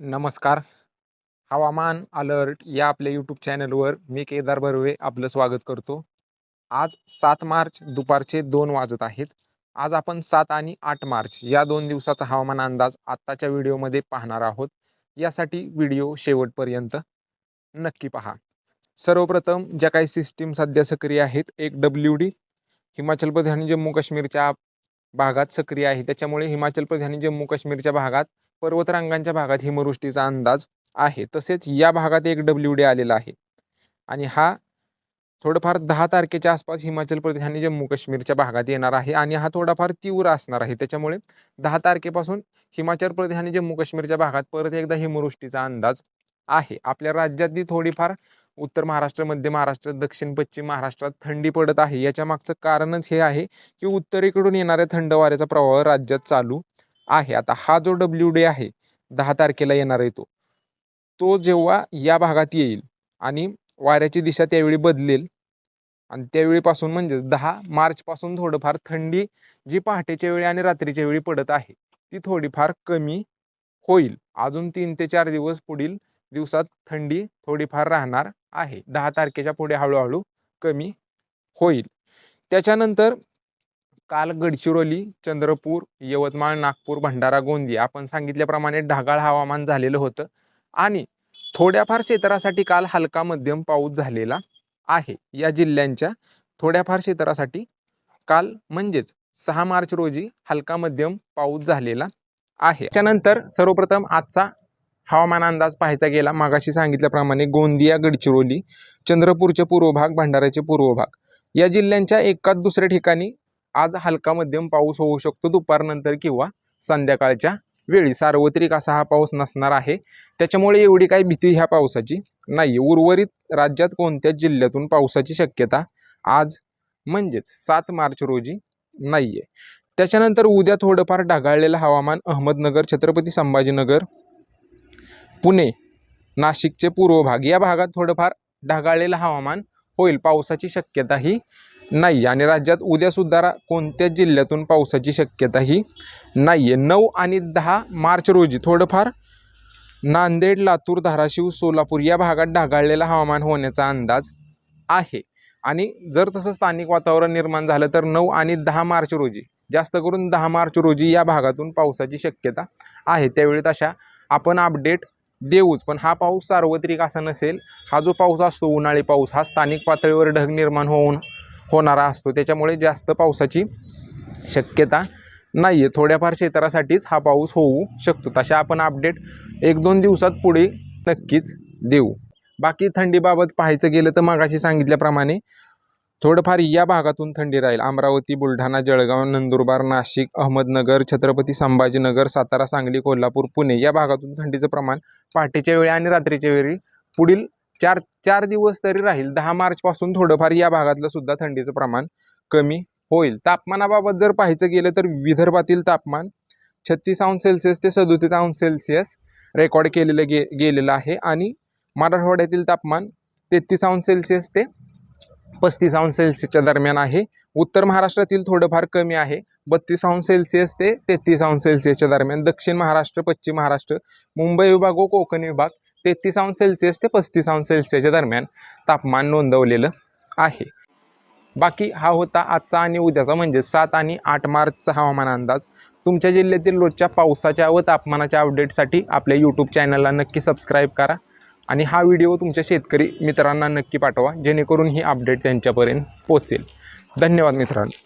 नमस्कार. हवामान अलर्ट या आपल्या यूट्यूब चॅनलवर मी केदार बर्वे आपलं स्वागत करतो. आज सात मार्च दुपारचे दोन वाजत आहेत. आज आपण सात आणि आठ मार्च या दोन दिवसाचा हवामान अंदाज आत्ताच्या व्हिडिओमध्ये पाहणार आहोत. यासाठी व्हिडिओ शेवटपर्यंत नक्की पहा. सर्वप्रथम ज्या काही सिस्टीम सध्या सक्रिय आहेत एक डब्ल्यू डी हिमाचल प्रदेश आणि जम्मू काश्मीरच्या भागात सक्रिय आहे. त्याच्यामुळे हिमाचल प्रदेश आणि जम्मू काश्मीरच्या भागात पर्वतरांगांच्या भागात हिमवृष्टीचा अंदाज आहे. तसेच या भागात एक डब्ल्यू डी आलेला आहे. आणि हा थोडंफार दहा तारखेच्या आसपास हिमाचल प्रदेश आणि जम्मू काश्मीरच्या भागात येणार आहे आणि हा थोडाफार तीव्र असणार आहे. त्याच्यामुळे दहा तारखेपासून हिमाचल प्रदेश आणि जम्मू काश्मीरच्या भागात परत एकदा हिमवृष्टीचा अंदाज आहे. आपल्या राज्यातली थोडीफार उत्तर महाराष्ट्र मध्य महाराष्ट्र दक्षिण पश्चिम महाराष्ट्रात थंडी पडत आहे. याच्या मागचं कारणच हे आहे की उत्तरेकडून येणाऱ्या थंड वाऱ्याचा प्रवाह राज्यात चालू आहे. आता हा जो डब्ल्यू डे आहे दहा तारखेला येणार आहे तो. तो जेव्हा या भागात येईल आणि वाऱ्याची दिशा त्यावेळी बदलेल आणि त्यावेळीपासून म्हणजेच दहा मार्चपासून थोडंफार थंडी जी पहाटेच्या वेळी आणि रात्रीच्या वेळी पडत आहे ती थोडीफार कमी होईल. अजून तीन ते चार दिवस पुढील दिवसात थंडी थोडीफार राहणार आहे. दहा तारखेच्या पुढे हळूहळू कमी होईल. त्याच्यानंतर काल गडचिरोली चंद्रपूर यवतमाळ नागपूर भंडारा गोंदिया आपण सांगितल्याप्रमाणे ढगाळ हवामान झालेलं होतं आणि थोड्याफार क्षेत्रासाठी काल हलका मध्यम पाऊस झालेला आहे. या जिल्ह्यांच्या थोड्याफार क्षेत्रासाठी काल म्हणजेच सहा मार्च रोजी हलका मध्यम पाऊस झालेला आहे. त्यानंतर सर्वप्रथम आजचा हवामान अंदाज पाहायचा गेला. मागाशी सांगितल्याप्रमाणे गोंदिया गडचिरोली चंद्रपूरचे पूर्व भाग भंडाऱ्याचे पूर्व भाग या जिल्ह्यांच्या एकाच दुसऱ्या ठिकाणी आज हलका मध्यम पाऊस होऊ शकतो दुपारनंतर किंवा संध्याकाळच्या वेळी. सार्वत्रिक असा हा पाऊस नसणार आहे. त्याच्यामुळे एवढी काही भीती ह्या पावसाची नाही उर्वरित राज्यात कोणत्याच जिल्ह्यातून पावसाची शक्यता आज म्हणजेच सात मार्च रोजी नाही आहे त्याच्यानंतर उद्या थोडंफार ढगाळलेलं हवामान अहमदनगर छत्रपती संभाजीनगर पुणे नाशिकचे पूर्व भाग या भागात थोडंफार ढगाळलेलं हवामान होईल. पावसाची शक्यताही नाही आणि राज्यात उद्यासुद्धा रा- कोणत्याच जिल्ह्यातून पावसाची शक्यताही नाही आहे नऊ आणि दहा मार्च रोजी थोडंफार नांदेड लातूर धाराशिव सोलापूर या भागात ढगाळलेलं हवामान होण्याचा अंदाज आहे. आणि जर तसं स्थानिक वातावरण निर्माण झालं तर नऊ आणि दहा मार्च रोजी जास्त करून दहा मार्च रोजी या भागातून पावसाची शक्यता आहे. त्यावेळी तशा आपण अपडेट देऊच. पण हा पाऊस सार्वत्रिक असा नसेल. हा जो पाऊस असतो उन्हाळी पाऊस हा स्थानिक पातळीवर ढग निर्माण होऊन होणारा असतो. त्याच्यामुळे जास्त पावसाची शक्यता नाही आहे थोड्याफार क्षेत्रासाठीच हा पाऊस होऊ शकतो. तशा आपण अपडेट एक दोन दिवसात पुढे नक्कीच देऊ. बाकी थंडीबाबत पाहायचं गेलं तर मगाशी सांगितल्याप्रमाणे थोडंफार या भागातून थंडी राहील. अमरावती बुलढाणा जळगाव नंदुरबार नाशिक अहमदनगर छत्रपती संभाजीनगर सातारा सांगली कोल्हापूर पुणे या भागातून थंडीचं प्रमाण पहाटेच्या वेळी आणि रात्रीच्या वेळी पुढील चार चार दिवस तरी राहील. दहा मार्चपासून थोडंफार या भागातलं सुद्धा थंडीचं प्रमाण कमी होईल. तापमानाबाबत जर पाहायचं गेलं तर विदर्भातील तापमान छत्तीस अंश सेल्सिअस ते सदोतीस अंश सेल्सिअस रेकॉर्ड केलेलं गे गेलेलं आहे. आणि मराठवाड्यातील तापमान तेहतीस अंश सेल्सिअस ते पस्तीस अंश सेल्सिअसच्या दरम्यान आहे. उत्तर महाराष्ट्रातील थोडंफार कमी आहे. बत्तीस अंश सेल्सिअस ते तेहतीस अंश सेल्सिअसच्या दरम्यान. दक्षिण महाराष्ट्र पश्चिम महाराष्ट्र मुंबई विभाग व कोकण विभाग तेहतीस अंश सेल्सिअस ते पस्तीस अंश सेल्सिअसच्या दरम्यान तापमान नोंदवलेलं आहे. बाकी हा होता आजचा आणि उद्याचा म्हणजे सात आणि आठ मार्चचा हवामान अंदाज. तुमच्या जिल्ह्यातील रोजच्या पावसाच्या व तापमानाच्या अपडेटसाठी आपल्या यूट्यूब चॅनलला नक्की सबस्क्राईब करा आणि हा व्हिडिओ तुमच्या शेतकरी मित्रांना नक्की पाठवा जेणेकरून ही अपडेट त्यांच्यापर्यंत पोचेल धन्यवाद मित्रांनो.